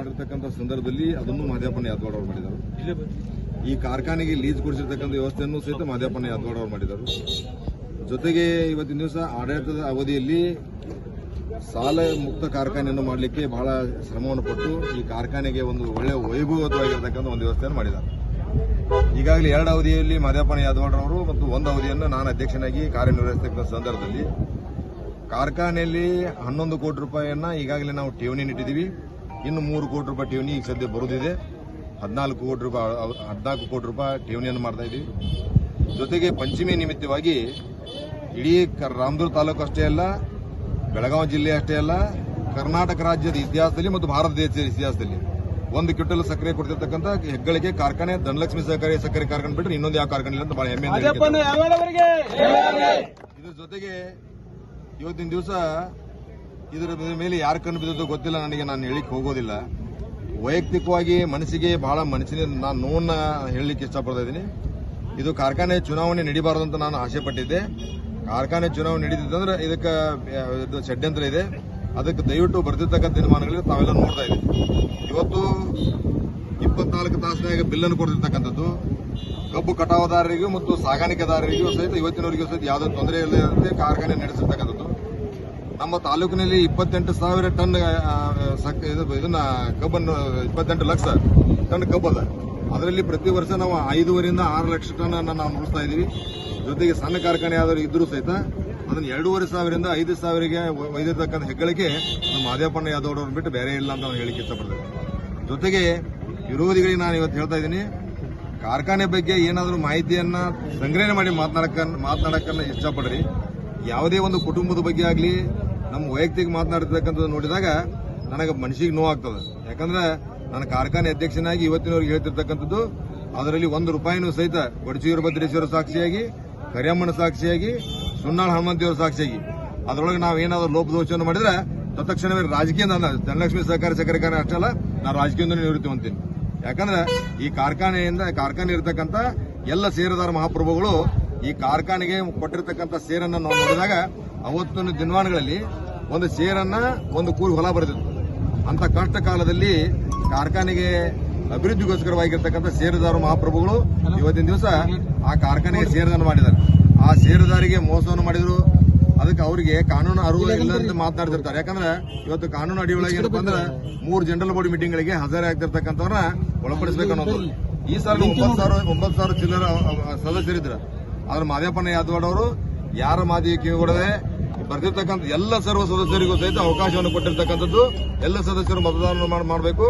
ಮಾಡಿರ್ತಕ್ಕಂಥ ಸಂದರ್ಭದಲ್ಲಿ ಅದನ್ನು ಮಾದ್ಯಾಪನ ಯಾದವಾಡ ಅವರು ಮಾಡಿದರು. ಈ ಕಾರ್ಖಾನೆಗೆ ಲೀಸ್ ಕೊಡಿಸಿರ್ತಕ್ಕಂಥ ವ್ಯವಸ್ಥೆಯನ್ನು ಸಹಿತ ಮಾದ್ಯಾಪನ ಯಾದವಾಡ ಅವರು ಮಾಡಿದರು. ಜೊತೆಗೆ ಇವತ್ತಿನ ದಿವಸ ಆಡಳಿತದ ಅವಧಿಯಲ್ಲಿ ಸಾಲ ಮುಕ್ತ ಕಾರ್ಖಾನೆಯನ್ನು ಮಾಡಲಿಕ್ಕೆ ಬಹಳ ಶ್ರಮವನ್ನು ಪಟ್ಟು ಈ ಕಾರ್ಖಾನೆಗೆ ಒಂದು ಒಳ್ಳೆಯ ವೈಭವವಾಗಿರ್ತಕ್ಕಂಥ ಒಂದು ವ್ಯವಸ್ಥೆಯನ್ನು ಮಾಡಿದ್ದಾರೆ. ಈಗಾಗಲೇ ಎರಡು ಅವಧಿಯಲ್ಲಿ ಮಧ್ಯಾಪನ ಯಾದವಾಡ ಅವರು ಮತ್ತು ಒಂದು ಅವಧಿಯನ್ನು ನಾನು ಅಧ್ಯಕ್ಷನಾಗಿ ಕಾರ್ಯನಿರ್ವಹಿಸ್ತಕ್ಕಂಥ ಸಂದರ್ಭದಲ್ಲಿ. ಕಾರ್ಖಾನೆಯಲ್ಲಿ ಹನ್ನೊಂದು ಕೋಟಿ ರೂಪಾಯಿಯನ್ನು ಈಗಾಗಲೇ ನಾವು ಠೇವಣಿ ಇಟ್ಟಿದ್ದೀವಿ ಇನ್ನು ಮೂರು ಕೋಟಿ ರೂಪಾಯಿ ಠೇವಣಿ ಈಗ ಸದ್ಯ ಬರೋದಿದೆ. ಹದಿನಾಲ್ಕು ಕೋಟಿ ರೂಪಾಯಿ ಹದಿನಾಲ್ಕು ಕೋಟಿ ರೂಪಾಯಿ ಠೇವಣಿಯನ್ನು ಮಾಡ್ತಾ ಇದ್ದೀವಿ ಜೊತೆಗೆ ಪಂಚಮಿ ನಿಮಿತ್ತವಾಗಿ ಇಡೀ ರಾಮದುರ್ಗ ತಾಲೂಕು ಅಷ್ಟೇ ಅಲ್ಲ ಬೆಳಗಾವಿ ಜಿಲ್ಲೆ ಅಷ್ಟೇ ಅಲ್ಲ ಕರ್ನಾಟಕ ರಾಜ್ಯದ ಇತಿಹಾಸದಲ್ಲಿ ಮತ್ತು ಭಾರತ ದೇಶದ ಇತಿಹಾಸದಲ್ಲಿ ಒಂದು ಕ್ವಿಂಟಲ್ ಸಕ್ಕರೆ ಕೊಡ್ತಿರ್ತಕ್ಕಂಥ ಹೆಗ್ಗಳಿಕೆ ಕಾರ್ಖಾನೆ ಧನಲಕ್ಷ್ಮಿ ಸಹಕಾರಿ ಸಕ್ಕರೆ ಕಾರ್ಖಾನೆ ಬಿಟ್ಟರೆ ಇನ್ನೊಂದು ಯಾವ ಕಾರ್ಖಾನೆ ಇಲ್ಲ ಅಂತ ಬಹಳ ಹೆಮ್ಮೆ ಇದ್ರ ಜೊತೆಗೆ ಇವತ್ತಿನ ದಿವಸ ಇದರ ಮೇಲೆ ಯಾರ ಕಣ್ಣು ಬಿದ್ದದ್ದು ಗೊತ್ತಿಲ್ಲ, ನನಗೆ ನಾನು ಹೇಳಿಕ್ ಹೋಗೋದಿಲ್ಲ. ವೈಯಕ್ತಿಕವಾಗಿ ಮನಸ್ಸಿಗೆ ಬಹಳ ಮನಸ್ಸಿನ ನಾನು ನೋವನ್ನ ಹೇಳಲಿಕ್ಕೆ ಇಷ್ಟಪಡ್ತಾ ಇದ್ದೀನಿ. ಇದು ಕಾರ್ಖಾನೆ ಚುನಾವಣೆ ನಡಿಬಾರದು ಅಂತ ನಾನು ಆಸೆ ಪಟ್ಟಿದ್ದೆ ಕಾರ್ಖಾನೆ ಚುನಾವಣೆ ನಡೀತಿದ್ದಂದ್ರೆ ಇದಕ್ಕೆ, ಇದು ಷಡ್ಯಂತ್ರ ಇದೆ. ಅದಕ್ಕೆ ದಯವಿಟ್ಟು ಬರ್ತಿರ್ತಕ್ಕಂಥ ದಿನಮಾನಗಳಿಗೆ ತಾವೆಲ್ಲ ನೋಡ್ತಾ ಇದ್ದೀವಿ ಇವತ್ತು ಇಪ್ಪತ್ನಾಲ್ಕು ತಾಸಿನಾಗ ಬಿಲ್ಲನ್ನು ಕೊಡ್ತಿರ್ತಕ್ಕಂಥದ್ದು. ಕಬ್ಬು ಕಟಾವದಾರರಿಗೂ ಮತ್ತು ಸಾಗಾಣಿಕೆದಾರರಿಗೂ ಸಹಿತ ಇವತ್ತಿನವರಿಗೂ ಸಹಿತ ಯಾವುದೇ ತೊಂದರೆ ಇಲ್ಲದಂತೆ ಕಾರ್ಖಾನೆ ನಡೆಸಿರ್ತಕ್ಕಂಥದ್ದು. ನಮ್ಮ ತಾಲೂಕಿನಲ್ಲಿ ಇಪ್ಪತ್ತೆಂಟು ಸಾವಿರ ಟನ್ ಇದನ್ನ ಕಬ್ಬನ್ನು, ಇಪ್ಪತ್ತೆಂಟು ಲಕ್ಷ ಟನ್ ಕಬ್ಬದ ಅದರಲ್ಲಿ ಪ್ರತಿ ವರ್ಷ ನಾವು ಐದೂವರಿಂದ ಆರು ಲಕ್ಷ ಟನ್ ನಾವು ನುಡಿಸ್ತಾ ಇದೀವಿ. ಜೊತೆಗೆ ಸಣ್ಣ ಕಾರ್ಖಾನೆ ಆದರೂ ಇದ್ರೂ ಸಹಿತ ಅದನ್ನ ಎರಡೂವರೆ ಸಾವಿರದಿಂದ ಐದು ಸಾವಿರಗೆ ಒಯ್ದಿರ್ತಕ್ಕಂಥ ಹೆಗ್ಗಳಿಕೆ ನಮ್ಮ ಮಾದೇಪಣ್ಣ ಯಾದವ್ ಅವ್ರನ್ನ ಬಿಟ್ಟು ಬೇರೆ ಇಲ್ಲ ಅಂತ ನಾನು ಹೇಳಿಕೆ ಇಷ್ಟಪಡ್ತೇನೆ. ಜೊತೆಗೆ ವಿರೋಧಿಗಳಿಗೆ ನಾನು ಇವತ್ತು ಹೇಳ್ತಾ ಇದ್ದೀನಿ, ಕಾರ್ಖಾನೆ ಬಗ್ಗೆ ಏನಾದರೂ ಮಾಹಿತಿಯನ್ನ ಸಂಗ್ರಹಣೆ ಮಾಡಿ ಮಾತನಾಡಕ ಮಾತನಾಡಕ್ಕನ್ನ ಇಷ್ಟಪಡ್ರಿ. ಯಾವುದೇ ಒಂದು ಕುಟುಂಬದ ಬಗ್ಗೆ ಆಗಲಿ ನಮ್ಮ ವೈಯಕ್ತಿಕ ಮಾತನಾಡಿರ್ತಕ್ಕಂಥದ್ದು ನೋಡಿದಾಗ ನನಗೆ ಮನಸ್ಸಿಗೆ ನೋವಾಗ್ತದೆ. ಯಾಕಂದ್ರೆ ನನ್ನ ಕಾರ್ಖಾನೆ ಅಧ್ಯಕ್ಷನಾಗಿ ಇವತ್ತಿನವರೆಗೆ ಹೇಳ್ತಿರ್ತಕ್ಕಂಥದ್ದು, ಅದರಲ್ಲಿ ಒಂದು ರೂಪಾಯಿನೂ ಸಹಿತ ಕೊಡಚಿ ವೀರಭದ್ರೇಶ್ವರ ಸಾಕ್ಷಿಯಾಗಿ, ಕರಿಯಮ್ಮನ ಸಾಕ್ಷಿಯಾಗಿ, ಸುನ್ನಾಳ್ ಹನುಮಂತಿಯವರ ಸಾಕ್ಷಿಯಾಗಿ. ಅದರೊಳಗೆ ನಾವು ಏನಾದರೂ ಲೋಪದೋಷವನ್ನು ಮಾಡಿದ್ರೆ ತತ್ಕ್ಷಣವೇ ರಾಜಕೀಯ ಧನಲಕ್ಷ್ಮಿ ಸಹಕಾರಿ ಸಕ್ಕರೆ ಕಾರ್ಖಾನೆ ಅಷ್ಟಲ್ಲ ನಾನು ರಾಜಕೀಯದಿಂದ ನಿವೃತ್ತಿ ಹೊಂತೀನಿ ಯಾಕಂದ್ರೆ ಈ ಕಾರ್ಖಾನೆಯಿಂದ, ಕಾರ್ಖಾನೆ ಇರತಕ್ಕಂಥ ಎಲ್ಲ ಸೇರಿದಾರ ಮಹಾಪ್ರಭುಗಳು ಈ ಕಾರ್ಖಾನೆಗೆ ಕೊಟ್ಟಿರ್ತಕ್ಕಂಥ ಸೇರನ್ನು ನಾವು ನೋಡಿದಾಗ ಅವತ್ತಿನ ದಿನಮಾನಗಳಲ್ಲಿ ಒಂದು ಸೇರನ್ನ ಒಂದು ಕೂಲಿ ಹೊಲ ಬರೆದಿತ್ತು. ಅಂತ ಕಷ್ಟ ಕಾಲದಲ್ಲಿ ಕಾರ್ಖಾನೆಗೆ ಅಭಿವೃದ್ಧಿಗೋಸ್ಕರವಾಗಿರ್ತಕ್ಕಂಥ ಷೇರುದಾರ ಮಹಾಪ್ರಭುಗಳು ಇವತ್ತಿನ ದಿವಸ ಆ ಕಾರ್ಖಾನೆಗೆ ಸೇರದನ್ನು ಮಾಡಿದ್ದಾರೆ. ಆ ಸೇರುದಾರಿಗೆ ಮೋಸವನ್ನು ಮಾಡಿದ್ರು. ಅದಕ್ಕೆ ಅವರಿಗೆ ಕಾನೂನು ಅರಿವು ಇಲ್ಲ ಅಂತ ಮಾತನಾಡ್ತಿರ್ತಾರೆ ಯಾಕಂದ್ರೆ ಇವತ್ತು ಕಾನೂನು ಅಡಿಯೊಳಗೆ ಏನಪ್ಪ ಅಂದ್ರೆ ಮೂರು ಜನರಲ್ ಬೋರ್ಡ್ ಮೀಟಿಂಗ್ ಗಳಿಗೆ ಹಾಜರಾಗ್ತಿರ್ತಕ್ಕಂಥವ್ರನ್ನ ಒಳಪಡಿಸಬೇಕು ಅನ್ನೋದು. ಈ ಸಾಲ ಒಂಬತ್ತು ಸಾವಿರ ಒಂಬತ್ತು ಸಾವಿರ ಚಿಲ್ಲರ ಸದಸ್ಯರಿದ್ರ. ಆದ್ರೆ ಮಾದೇಪ್ಪನ ಯಾದವಾಡ್ ಅವರು ಯಾರ ಮಾದಿ ಕಿವಿಗೊಡದೆ ಬರ್ತಿರ್ತಕ್ಕಂಥ ಎಲ್ಲ ಸರ್ವ ಸದಸ್ಯರಿಗೂ ಸಹಿತ ಅವಕಾಶವನ್ನು ಕೊಟ್ಟಿರ್ತಕ್ಕಂಥದ್ದು ಎಲ್ಲ ಸದಸ್ಯರು ಮತದಾನ ಮಾಡಬೇಕು.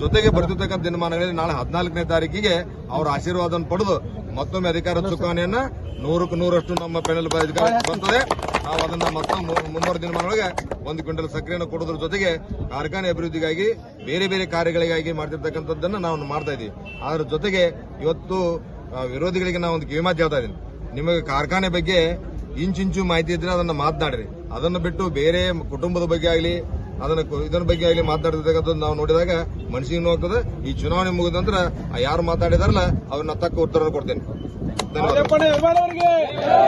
ಜೊತೆಗೆ ಬರ್ತಿರ್ತಕ್ಕಂಥ ದಿನಮಾನಗಳಲ್ಲಿ ನಾಳೆ ಹದಿನಾಲ್ಕನೇ ತಾರೀಕಿಗೆ ಅವರ ಆಶೀರ್ವಾದ ಪಡೆದು ಮತ್ತೊಮ್ಮೆ ಅಧಿಕಾರ ಚುಕ್ಕಾಣಿಯನ್ನ ನೂರಕ್ಕೆ ನೂರಷ್ಟು ನಮ್ಮ ಪೆನಲ್ ಅಧಿಕಾರ ಬರ್ತದೆ. ನಾವು ಅದನ್ನ ಮತ್ತೊಮ್ಮೆ ಮುಂಬರುವ ದಿನಮಾನಗಳಿಗೆ ಒಂದು ಕ್ವಿಂಟಲ್ ಸಕ್ಕರೆಯನ್ನು ಕೊಡೋದ್ರ ಜೊತೆಗೆ ಕಾರ್ಖಾನೆ ಅಭಿವೃದ್ಧಿಗಾಗಿ ಬೇರೆ ಬೇರೆ ಕಾರ್ಯಗಳಿಗಾಗಿ ಮಾಡ್ತಿರ್ತಕ್ಕಂಥದ್ದನ್ನ ನಾವು ಮಾಡ್ತಾ ಇದ್ದೀವಿ. ಅದರ ಜೊತೆಗೆ ಇವತ್ತು ವಿರೋಧಿಗಳಿಗೆ ನಾವು ಒಂದು ಕಿವಿಮಾತು ಹೇಳ್ತಾ ಇದ್ದೀನಿ. ನಿಮಗೆ ಕಾರ್ಖಾನೆ ಬಗ್ಗೆ ಇಂಚಿಂಚು ಮಾಹಿತಿ ಇದ್ರೆ ಅದನ್ನ ಮಾತನಾಡ್ರಿ. ಅದನ್ನು ಬಿಟ್ಟು ಬೇರೆ ಕುಟುಂಬದ ಬಗ್ಗೆ ಆಗಲಿ, ಅದನ್ನ ಇದನ್ನ ಬಗ್ಗೆ ಆಗಲಿ ಮಾತನಾಡಿರ್ತಕ್ಕಂಥದ್ದು ನಾವು ನೋಡಿದಾಗ ಮನಸ್ಸಿಗೆ ನೋಡ್ತದೆ ಈ ಚುನಾವಣೆ ಮುಗಿದ ನಂತರ ಯಾರು ಮಾತಾಡಿದಾರಲ್ಲ, ಅವ್ರನ್ನ ತಕ್ಕ ಉತ್ತರ ಕೊಡ್ತೇನೆ.